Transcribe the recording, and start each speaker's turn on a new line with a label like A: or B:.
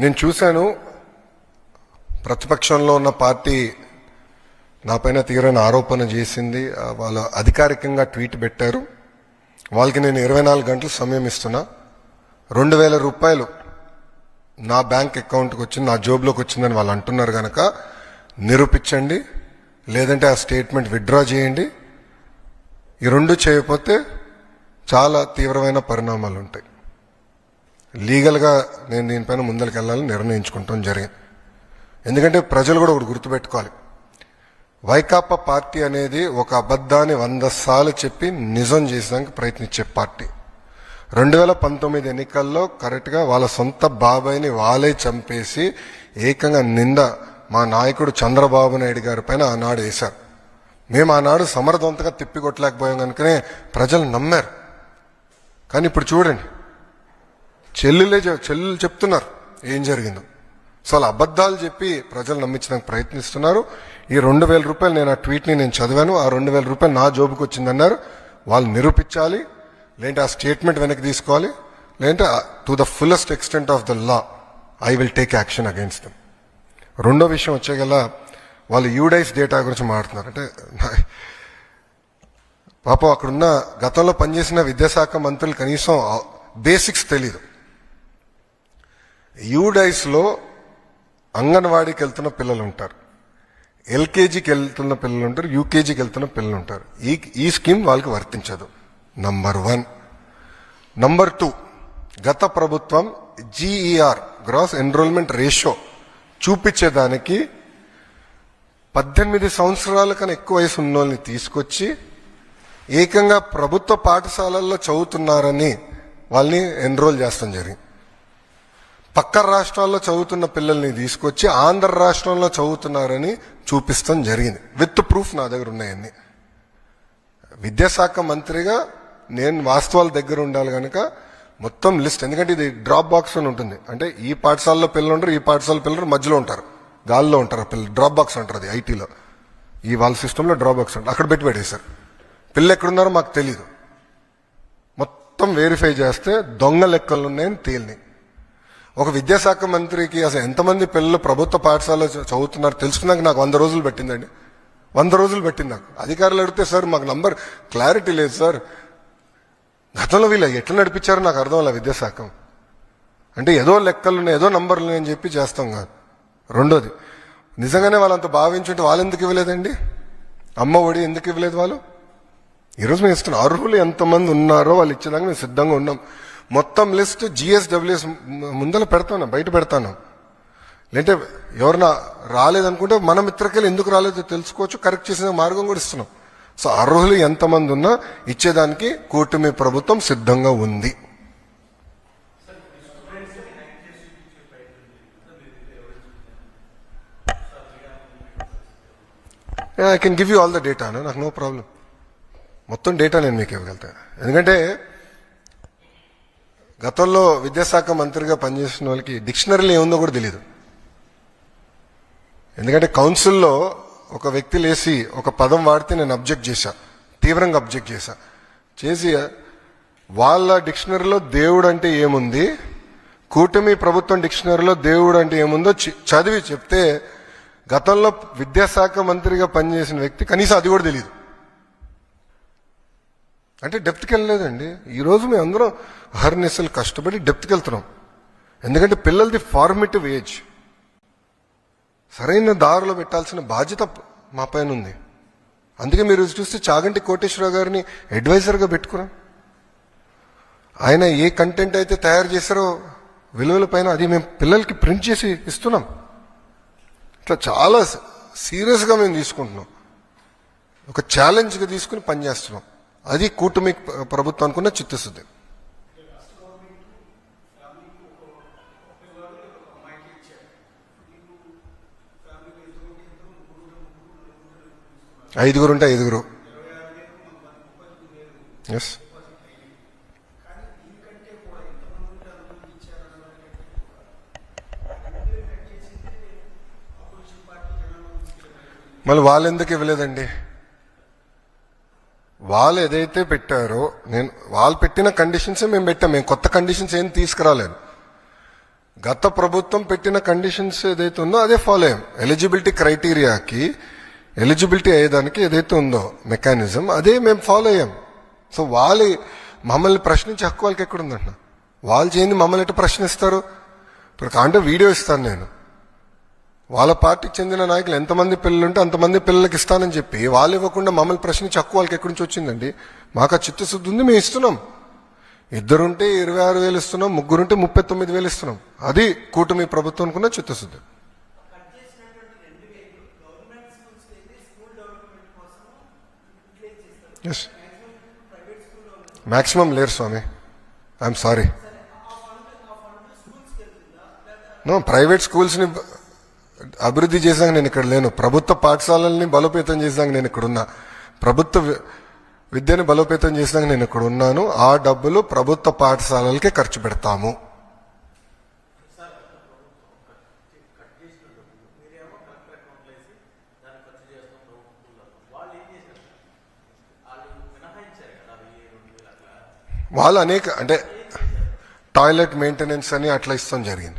A: నేను చూశాను. ప్రతిపక్షంలో ఉన్న పార్టీ నాపైన తీవ్రమైన ఆరోపణ చేసింది. వాళ్ళు అధికారికంగా ట్వీట్ పెట్టారు. వాళ్ళకి నేను ఇరవై నాలుగు గంటలు సమయం ఇస్తున్నా. రెండు వేల రూపాయలు నా బ్యాంక్ అకౌంట్కి వచ్చింది నా జోబులోకి వచ్చిందని వాళ్ళు అంటున్నారు కనుక నిరూపించండి. లేదంటే ఆ స్టేట్మెంట్ విత్డ్రా చేయండి. ఈ రెండు చేయకపోతే చాలా తీవ్రమైన పరిణామాలు ఉంటాయి. లీగల్గా నేను దీనిపైన ముందరికి వెళ్ళాలని నిర్ణయించుకుంటాం జరిగింది. ఎందుకంటే ప్రజలు కూడా ఒకటి గుర్తుపెట్టుకోవాలి. వైకాపా పార్టీ అనేది ఒక అబద్ధాన్ని వంద సార్లు చెప్పి నిజం చేసేదానికి ప్రయత్నించే పార్టీ. రెండు వేల పంతొమ్మిది ఎన్నికల్లో కరెక్ట్గా వాళ్ళ సొంత బాబాయ్ని వాళ్ళే చంపేసి ఏకంగా నింద మా నాయకుడు చంద్రబాబు నాయుడు గారి పైన ఆనాడు వేశారు. మేము ఆనాడు సమర్థవంతంగా తిప్పికొట్టలేకపోయాం కనుకనే ప్రజలు నమ్మారు. కానీ ఇప్పుడు చూడండి చెల్లెలే చెల్లెలు చెప్తున్నారు ఏం జరిగిందో. సో అలా అబద్ధాలు చెప్పి ప్రజలు నమ్మించడానికి ప్రయత్నిస్తున్నారు. ఈ రెండు వేల రూపాయలు నేను ఆ ట్వీట్ని నేను చదివాను. ఆ రెండు వేల రూపాయలు నా జోబుకి వచ్చిందన్నారు. వాళ్ళు నిరూపించాలి. లేదంటే ఆ స్టేట్మెంట్ వెనక్కి తీసుకోవాలి. లేదంటే to the fullest extent of the law I will take action against them. రెండో విషయం వచ్చేగల వాళ్ళు యూడైస్ డేటా గురించి మాట్లాడుతున్నారు. అంటే పాపం అక్కడున్న గతంలో పనిచేసిన విద్యాశాఖ మంత్రులు కనీసం బేసిక్స్ తెలీదు. యూడైస్లో అంగన్వాడీకి వెళ్తున్న పిల్లలు ఉంటారు ఎల్కేజీకి వెళ్తున్న పిల్లలు ఉంటారు యూకేజీకి వెళ్తున్న పిల్లలు ఉంటారు ఈ ఈ స్కీమ్ వాళ్ళకి వర్తించదు. నంబర్ వన్ నంబర్ టూ గత ప్రభుత్వం జీఈఆర్ గ్రాస్ ఎన్రోల్మెంట్ రేషియో చూపించేదానికి పద్దెనిమిది సంవత్సరాల కన్నా ఎక్కువ వయసు ఉన్న వాళ్ళని తీసుకొచ్చి ఏకంగా ప్రభుత్వ పాఠశాలల్లో చదువుతున్నారని వాళ్ళని ఎన్రోల్ చేస్తాం జరిగింది. పక్క రాష్ట్రాల్లో చదువుతున్న పిల్లల్ని తీసుకొచ్చి ఆంధ్ర రాష్ట్రంలో చదువుతున్నారని చూపిస్తాం జరిగింది. విత్ ప్రూఫ్ నా దగ్గర ఉన్నాయన్ని. విద్యాశాఖ మంత్రిగా నేను వాస్తవాల దగ్గర ఉండాలి కనుక మొత్తం లిస్ట్. ఎందుకంటే ఇది డ్రాప్ బాక్స్ అని ఉంటుంది. అంటే ఈ పాఠశాలలో పిల్లలు ఉంటారు ఈ పాఠశాల పిల్లలు మధ్యలో ఉంటారు. గాల్లో ఉంటారు పిల్లలు. డ్రాప్ బాక్స్ అంటారు అది ఐటీలో. ఈ వాళ్ళ సిస్టంలో డ్రాప్ బాక్స్ ఉంటుంది అక్కడ పెట్టి పెట్టేశారు. పిల్లలు ఎక్కడున్నారో మాకు తెలియదు మొత్తం వెరిఫై చేస్తే దొంగ లెక్కలు ఉన్నాయని తేలినాయి ఒక విద్యాశాఖ మంత్రికి అసలు ఎంతమంది పిల్లలు ప్రభుత్వ పాఠశాలలో చదువుతున్నారు తెలుసుకున్నాక నాకు వంద రోజులు పెట్టిందండి. వంద రోజులు పెట్టింది నాకు. అధికారులు అడిగితే సార్ మాకు నంబర్ క్లారిటీ లేదు సార్. గతంలో వీళ్ళు ఎట్లా నడిపించారో నాకు అర్థం అలా విద్యాశాఖ. అంటే ఏదో లెక్కలు ఉన్నాయి ఏదో నంబర్లు అని చెప్పి చేస్తాం కాదు. రెండోది నిజంగానే వాళ్ళంత భావించుంటే వాళ్ళు ఎందుకు ఇవ్వలేదండి? అమ్మ ఒడి ఎందుకు ఇవ్వలేదు వాళ్ళు? ఈరోజు మేము ఇస్తున్న అర్హులు ఎంతమంది ఉన్నారో వాళ్ళు ఇచ్చేదాకా మేము సిద్ధంగా ఉన్నాం. మొత్తం లిస్ట్ జిఎస్డబ్ల్యూఎస్ ముందర పెడతాను బయట పెడతాను. లేదంటే ఎవరన్నా రాలేదనుకుంటే మన మిత్రకెళ్ళి ఎందుకు రాలేదో తెలుసుకోవచ్చు కరెక్ట్ చేసిన మార్గం కూడా ఇస్తున్నాం. సో అర్హులు ఎంతమంది ఉన్నా ఇచ్చేదానికి కూటమి ప్రభుత్వం సిద్ధంగా ఉంది. I can give you all the data నాకు నో ప్రాబ్లం మొత్తం డేటా నేను మీకు ఇవ్వగలుగుతాను ఎందుకంటే గతంలో విద్యాశాఖ మంత్రిగా పనిచేసిన వాళ్ళకి డిక్షనరీలో ఏముందో కూడా తెలియదు ఎందుకంటే కౌన్సిల్లో ఒక వ్యక్తి లేసి ఒక పదం వాడితే నేను అబ్జెక్ట్ చేశా. తీవ్రంగా అబ్జెక్ట్ చేశా. చేసి వాళ్ళ డిక్షనరీలో దేవుడు అంటే ఏముంది? కూటమి ప్రభుత్వం డిక్షనరీలో దేవుడు అంటే ఏముందో చదివి చెప్తే గతంలో విద్యాశాఖ మంత్రిగా పనిచేసిన వ్యక్తి కనీసం అది కూడా తెలియదు అంటే డెప్త్కి వెళ్ళలేదండి. ఈరోజు మేము అందరం హర్నిసలు కష్టపడి డెప్త్కి వెళ్తున్నాం. ఎందుకంటే పిల్లలది ఫార్మేటివ్ ఏజ్ సరైన దారిలో పెట్టాల్సిన బాధ్యత మా పైన ఉంది. అందుకే మీరు చూస్తే చాగంటి కోటేశ్వరరావు గారిని అడ్వైజర్గా పెట్టుకున్నాం. ఆయన ఏ కంటెంట్ అయితే తయారు చేశారో విలువల పైన అది మేము పిల్లలకి ప్రింట్ చేసి ఇస్తున్నాం. ఇట్లా చాలా సీరియస్గా మేము తీసుకుంటున్నాం. ఒక ఛాలెంజ్గా తీసుకుని పనిచేస్తున్నాం. అది కూటమి ప్రభుత్వానికి ఉన్న చిత్తశుద్ధి. ఐదుగురు ఉంటే ఐదుగురు. ఎస్ మళ్ళీ వాళ్ళు ఎందుకు ఇవ్వలేదండి? వాళ్ళు ఏదైతే పెట్టారో నేను వాళ్ళు పెట్టిన కండిషన్స్ మేము పెట్టాం. మేము కొత్త కండిషన్స్ ఏం తీసుకురాలేదు. గత ప్రభుత్వం పెట్టిన కండిషన్స్ ఏదైతే ఉందో అదే ఫాలో అయ్యాం. ఎలిజిబిలిటీ క్రైటీరియాకి ఎలిజిబిలిటీ అయ్యేదానికి ఏదైతే ఉందో మెకానిజం అదే మేము ఫాలో అయ్యాం. సో వాళ్ళు మమ్మల్ని ప్రశ్నించే హక్కు వాళ్ళకి ఎక్కడ ఉందంట వాళ్ళు చేయండి మమ్మల్ని ఎట్లా ప్రశ్నిస్తారు? ఇప్పుడు కాంటే వీడియో ఇస్తాను నేను. వాళ్ళ పార్టీకి చెందిన నాయకులు ఎంతమంది పిల్లలు ఉంటే అంతమంది పిల్లలకి ఇస్తానని చెప్పి వాళ్ళు ఇవ్వకుండా మమ్మల్ని ప్రశ్నించి హక్కు వాళ్ళకి ఎక్కడి నుంచి వచ్చిందండి? మాకు ఆ చిత్తశుద్ధి ఉంది మేము ఇస్తున్నాం. ఇద్దరుంటే ఇరవై ఆరు వేలు ఇస్తున్నాం ముగ్గురుంటే ముప్పై తొమ్మిది వేలు ఇస్తున్నాం. అది కూటమి ప్రభుత్వానికి చిత్తశుద్ధి. ఎస్ మ్యాక్సిమం లేరు స్వామి. ఐఎమ్ సారీ ప్రైవేట్ స్కూల్స్ని అభివృద్ధి చేసాక నేను ఇక్కడ లేను. ప్రభుత్వ పాఠశాలల్ని బలోపేతం చేసాక నేను ఇక్కడ ఉన్నా. ప్రభుత్వ వి- విద్యని బలోపేతం చేసినాక నేను ఇక్కడ ఉన్నాను. ఆ డబ్బులు ప్రభుత్వ పాఠశాలలకే ఖర్చు పెడతాము. వాళ్ళు అనేక అంటే టాయిలెట్ మెయింటెనెన్స్ అని అట్లా ఇస్తాం జరిగింది.